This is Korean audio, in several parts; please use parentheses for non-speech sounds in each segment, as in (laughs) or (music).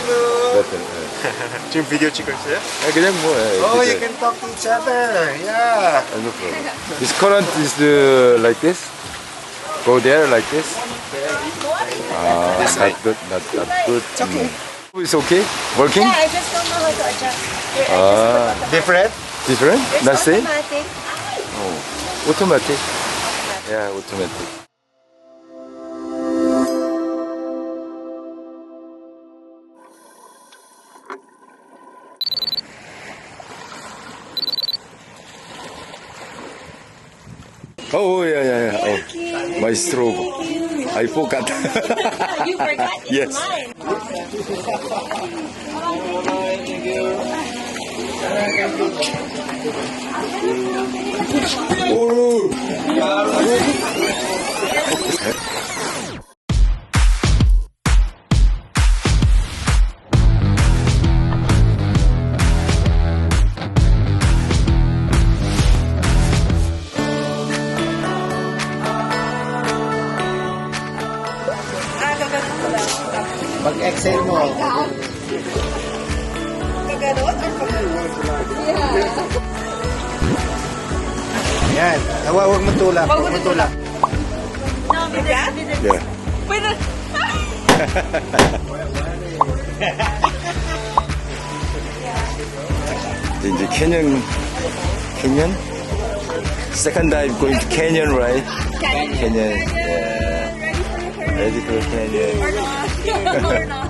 good. better. 예. 지금 비디오 찍고 있어요? 아, 그냥 뭐. 예, Oh, you 이렇게 can talk to each other. Yeah. 아, no problem. This current is uh, like this. Go there like this. Ah, This not way. good. Not, not good. It's okay. Mm. It's okay. Working. Yeah, I just don't know how to adjust. Here, I Ah, just Different? different. There's Not same. automatic. Automatic. Yeah, automatic. Oh yeah yeah yeah. Oh, my stroke. I forgot. (laughs) You forgot (laughs) it's Yes. mine. Ah, (laughs) Pag-exhale mo. Gaganon or paganon? Yan. Hawa, huwag mo tulak. Huwag mo Huwag mo tulak. Ganyan? yeah. Pwede. 이제 캐년 캐년 second dive going to canyon right canyon yeah ready for canyon Or not. So I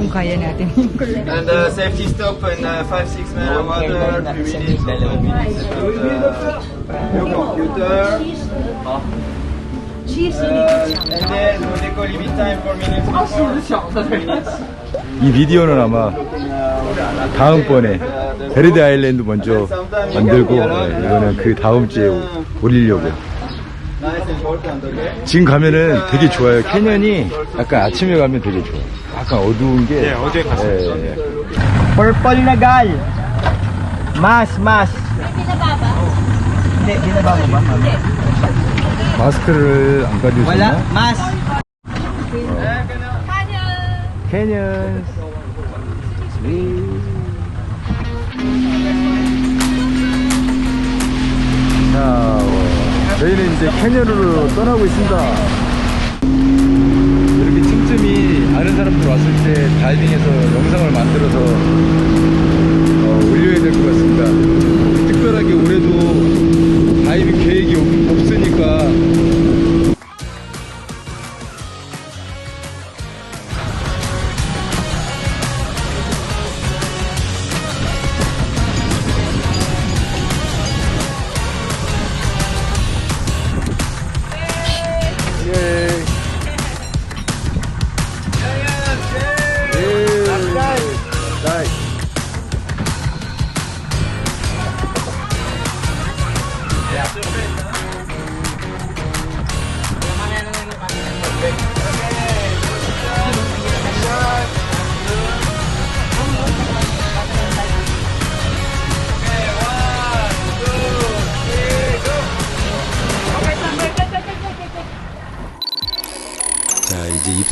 Un cayenne a tenido. And uh, safety stop in uh, 5-6 meter water, 3 minutes, 4 minutes about uh, your computer. Uh, and then no deco limit time 4 minutes before. 3 minutes. 이 미디어는 아마 다음번에 베리드 아일랜드 먼저 만들고 이거는 그 다음 주에 올리려고 지금 가면은 되게 좋아요 캐년이 약간 아침에 가면 되게 좋아요 약간 어두운 게 네, 어제 갔어요. 예, 예. Purple na gal. Mas, mas. Hindi, binaba mo ba? 마스크를 안 Wala, 가져오셨나? mas. 캐년 이제 캐년으로 떠나고 있습니다. 이렇게 틈틈이 아는 사람들 왔을 때 다이빙해서 영상을 만들어서 어, 올려야 될 것 같습니다. 특별하게 올해도 다이빙 계획이 없- 없으니까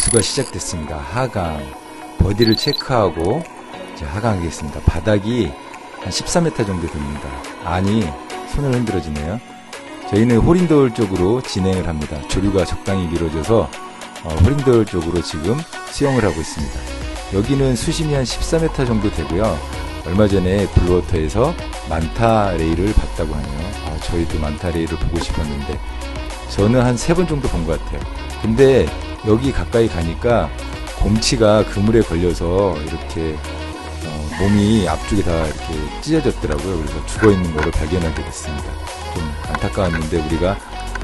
입수가 시작됐습니다. 하강. 버디를 체크하고 이제 하강하겠습니다. 바닥이 한 14m 정도 됩니다. 아니, 손을 흔들어지네요. 저희는 호린돌 쪽으로 진행을 합니다. 조류가 적당히 미뤄져서 어, 호린돌 쪽으로 지금 수영을 하고 있습니다. 여기는 수심이 한 14m 정도 되고요. 얼마 전에 블루워터에서 만타 레이를 봤다고 하네요. 아, 저희도 만타 레이를 보고 싶었는데 저는 한 세 번 정도 본 것 같아요. 근데 여기 가까이 가니까 곰치가 그물에 걸려서 이렇게 어, 몸이 앞쪽에 다 이렇게 찢어졌더라고요. 그래서 죽어 있는 거를 발견하게 됐습니다. 좀 안타까웠는데 우리가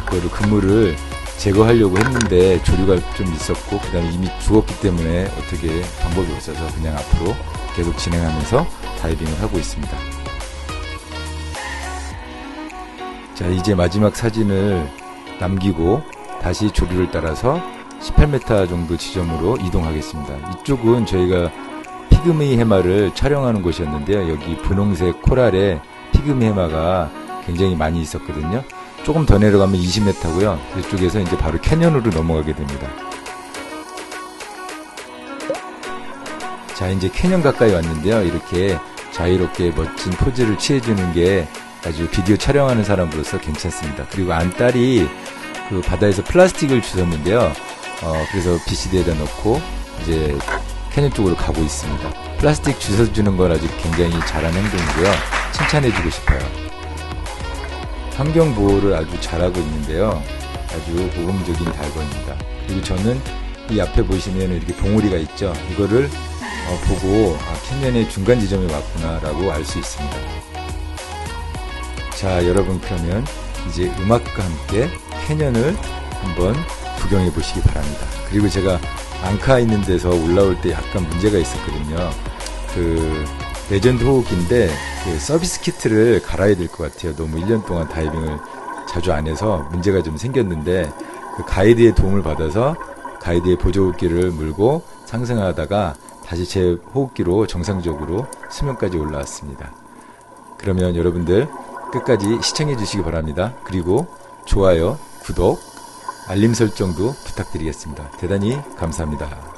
그거를 그물을 제거하려고 했는데 조류가 좀 있었고 그다음에 이미 죽었기 때문에 어떻게 방법이 없어서 그냥 앞으로 계속 진행하면서 다이빙을 하고 있습니다. 자, 이제 마지막 사진을 남기고 다시 조류를 따라서 18m 정도 지점으로 이동하겠습니다. 이쪽은 저희가 피그미 해마를 촬영하는 곳이었는데요. 여기 분홍색 코랄에 피그미 해마가 굉장히 많이 있었거든요. 조금 더 내려가면 20m고요. 이쪽에서 이제 바로 캐년으로 넘어가게 됩니다. 자, 이제 캐년 가까이 왔는데요. 이렇게 자유롭게 멋진 포즈를 취해주는 게 아주 비디오 촬영하는 사람으로서 괜찮습니다. 그리고 안딸이 그 바다에서 플라스틱을 주웠는데요. 어, 그래서 비시대에다 넣고 이제 캐년 쪽으로 가고 있습니다. 플라스틱 주워주는 건 아주 굉장히 잘하는 행동이고요. 칭찬해주고 싶어요. 환경 보호를 아주 잘하고 있는데요. 아주 모범적인 달건입니다. 그리고 저는 이 앞에 보시면 이렇게 봉우리가 있죠. 이거를 어, 보고 아, 캐년의 중간 지점에 왔구나라고 알 수 있습니다. 자, 여러분 그러면 이제 음악과 함께 캐년을 한번 구경해 보시기 바랍니다. 그리고 제가 앙카 있는 데서 올라올 때 약간 문제가 있었거든요. 그 레전드 호흡기인데 그 서비스 키트를 갈아야 될 것 같아요. 너무 1년 동안 다이빙을 자주 안 해서 문제가 좀 생겼는데 그 가이드의 도움을 받아서 가이드의 보조호흡기를 물고 상승하다가 다시 제 호흡기로 정상적으로 수면까지 올라왔습니다. 그러면 여러분들 끝까지 시청해 주시기 바랍니다. 그리고 좋아요, 구독, 알림 설정도 부탁드리겠습니다. 대단히 감사합니다.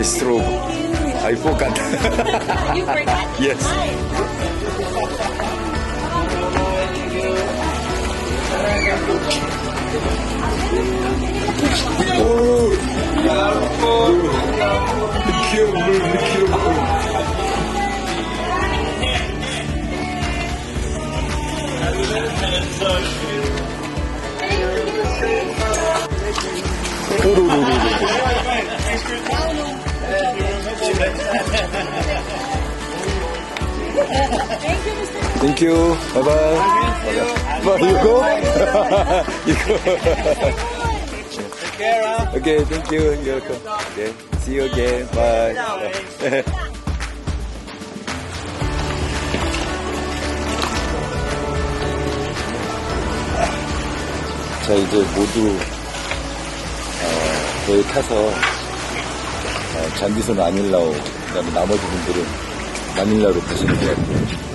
it's true. I forgot. you forgot? Yes. Oh, kill me, kill me. Ooh, ooh, ooh, ooh, ooh. Thank you. Bye bye. Bye. You go. you go. Okay, thank you. You're welcome. Okay, see you again. Bye. 자, 이제 모두 어, 배에 타서 어, 잔디선 아닐라오, 그다음에 나머지 분들은 마닐라로 가시는 것 같아요.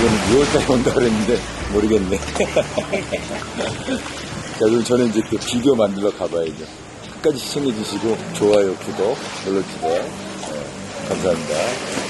잔디선은 6월달에 온다 그랬는데 모르겠네. (laughs) 자, 그럼 저는 이제 또 비디오 만들러 가봐야죠. 끝까지 시청해주시고 좋아요, 구독 눌러주세요. 네, 감사합니다.